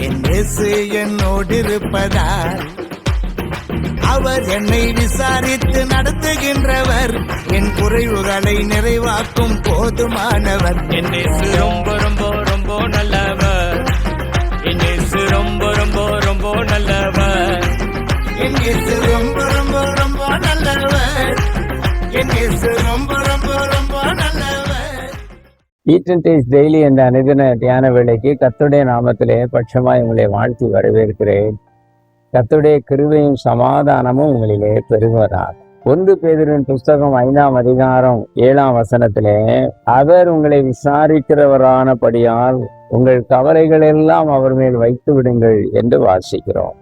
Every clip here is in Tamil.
என் இயேசு என்னோடு இருப்பதால் அவர் என்னை விசாரித்து நடத்துகின்றவர். என் குறைவுகளை நிறைவாக்கும் போதுமானவர். என்னை இயேசு ரொம்ப ரொம்ப ரொம்ப நல்லவர். என்னை இயேசு ரொம்ப ரொம்ப ரொம்ப நல்லவர். என் இயேசு ஈட்டன் டேஸ் டெய்லி என்ற அனுதின தியான வேலைக்கு கத்துடைய நாமத்திலே பட்சமாய் உங்களை வாழ்த்தி வரவேற்கிறேன் கத்துடைய கிருவையும் சமாதானமும் உங்களிலே பெருகுவதாக ஒன்று பேதரின் புஸ்தகம் ஐந்தாம் அதிகாரம் ஏழாம் வசனத்திலே அவர் உங்களை விசாரிக்கிறவரானபடியால் உங்கள் கவலைகள் எல்லாம் அவர் மேல் வைத்து விடுங்கள் என்று வாசிக்கிறோம்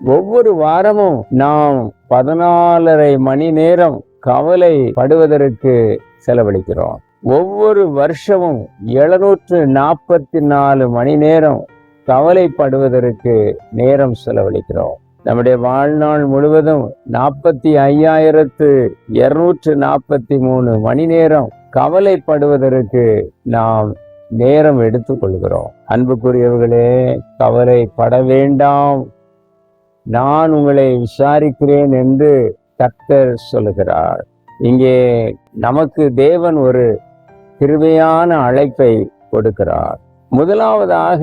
ஒவ்வொரு வாரமும் நாம் பதினாலரை மணி நேரம் கவலை படுவதற்கு செலவழிக்கிறோம் ஒவ்வொரு வருஷமும் எழுநூற்று நாற்பத்தி நாலு மணி நேரம் கவலைப்படுவதற்கு நேரம் செலவழிக்கிறோம். நம்முடைய வாழ்நாள் முழுவதும் நாற்பத்தி ஐயாயிரத்து இருநூற்று நாற்பத்தி மூணு மணி நேரம் கவலைப்படுவதற்கு நாம் நேரம் எடுத்துக்கொள்கிறோம். அன்புக்குரியவர்களே கவலைப்பட வேண்டாம். நான் உங்களை விசாரிக்கிறேன் என்று கர்த்தர் சொல்லுகிறார். இங்கே நமக்கு தேவன் ஒரு கிருமையான அழைப்பை கொடுக்கிறார். முதலாவதாக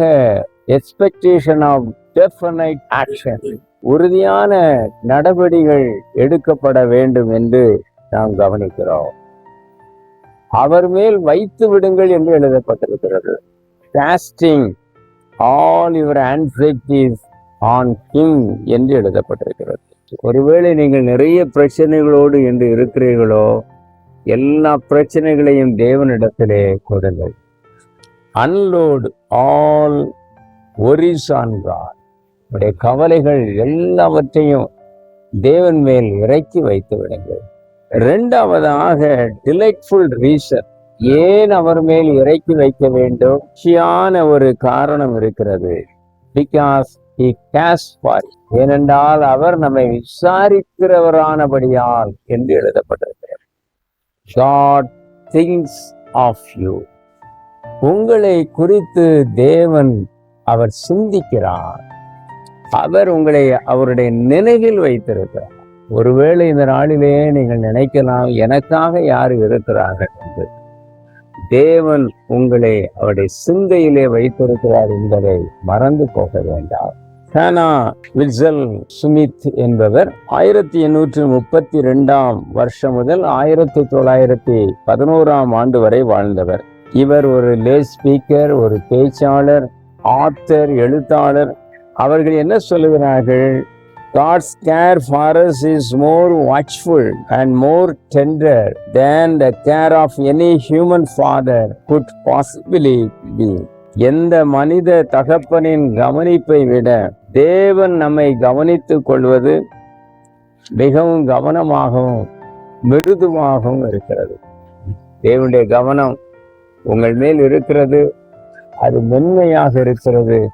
எக்ஸ்பெக்டேஷன் ஆஃப் டெஃபனைட் ஆக்ஷன் உறுதியான நடவடிக்கைகள் எடுக்கப்பட வேண்டும் என்று நாம் கவனிக்கிறோம். அவர் மேல் வைத்து விடுங்கள் என்று எழுதப்பட்டிருக்கிறது. Casting all your anxieties on him என்று எழுதப்பட்டிருக்கிறது. ஒருவேளை நீங்கள் நிறைய பிரச்சனைகளோடு என்று இருக்கிறீர்களோ எல்லா பிரச்சனைகளையும் தேவனிடத்திலே கொடுங்கள். அன்லோடு ஆல் ஒரிசான்கார் உடைய கவலைகள் எல்லாவற்றையும் தேவன் மேல் இறக்கி வைத்து விடுங்கள். ரெண்டாவதாக டிலைட்ஃபுல் ரீசன் ஏன் அவர் மேல் இறக்கி வைக்க வேண்டும்? முக்கியமான ஒரு காரணம் இருக்கிறது. பிகாஸ் ஹி கேஸ் ஃபார் ஏனென்றால் அவர் நம்மை விசாரிக்கிறவரானபடியால் என்று எழுதப்பட்டிருக்கிறது. ஷார்ட் திங்ஸ் ஆஃப் யூ உங்களை குறித்து தேவன் அவர் சிந்திக்கிறார். அவர் உங்களை அவருடைய நினைவில் வைத்திருக்கிறார். ஒருவேளை இந்த நாளிலே நீங்கள் நினைக்கலாம் எனக்காக யார் இருக்கிறார்கள் என்று. தேவன் உங்களை அவருடைய சிந்தையிலே வைத்திருக்கிறார் என்பதை மறந்து போக வேண்டாம். ஹானா விட்ஸல் சுமித் என்பவர் ஆயிரத்தி எண்ணூற்றி முப்பத்தி ரெண்டாம் வருஷம் முதல் ஆயிரத்தி தொள்ளாயிரத்தி பதினோராம் ஆண்டு வரை வாழ்ந்தவர். இவர் ஒரு லே ஸ்பீக்கர் ஒரு பேச்சாளர் ஆத்தர் எழுத்தாளர். அவர்கள் என்ன சொல்லுகிறார்கள்? God's care for us is more watchful and more tender than the care of any human father could possibly be எந்த மனித தகப்பனின் கவனிப்பை விட தேவன் நம்மை கவனித்துக் கொள்வது மிகவும் கவனமாகவும் மிருதுவாகவும் இருக்கிறது. தேவனுடைய கவனம் உங்கள் மேல் இருக்கிறது அது மென்மையாக இருக்கிறது.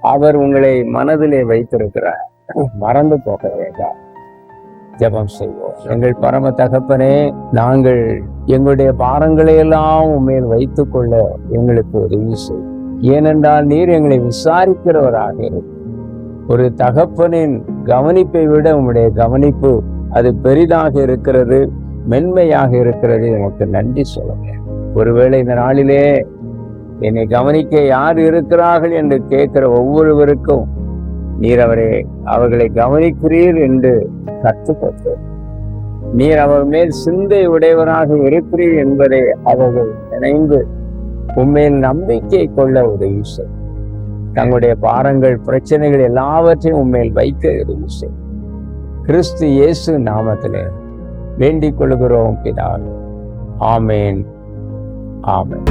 அவர் உங்களை மனதிலே வைத்திருக்கிறார். மறந்து போக வேண்டாம். ஜெபம் செய்வோம். எங்கள் பரம தகப்பனே நாங்கள் எங்களுடைய பாரங்களை எல்லாம் உண்மையில் வைத்துக் கொள்ள எங்களுக்கு உதவி செய்யும் ஏனென்றால் நீர் எங்களை விசாரிக்கிறவராக இருக்கும் ஒரு தகப்பனின் கவனிப்பை விட உங்களுடைய கவனிப்பு அது பெரிதாக இருக்கிறது மென்மையாக இருக்கிறது. எனக்கு நன்றி சொல்லுங்க. ஒருவேளை இந்த நாளிலே என்னை கவனிக்க யார் இருக்கிறார்கள் என்று கேட்கிற ஒவ்வொருவருக்கும் நீர் அவரை அவர்களை கவனிக்கிறீர் என்று கற்றுக்கொண்டு நீர் அவர் மேல் சிந்தை உடையவராக இருக்கிறீர் என்பதை அவர்கள் நினைந்து உண்மையில் நம்பிக்கை கொள்ள உதவி செய்யும் தங்களுடைய பாரங்கள் பிரச்சனைகள் எல்லாவற்றையும் உண்மையில் வைக்க உதவி கிறிஸ்து இயேசு நாமத்தில் வேண்டிக் கொள்கிறோம் பிதாவே. ஆமேன். ஆமேன்.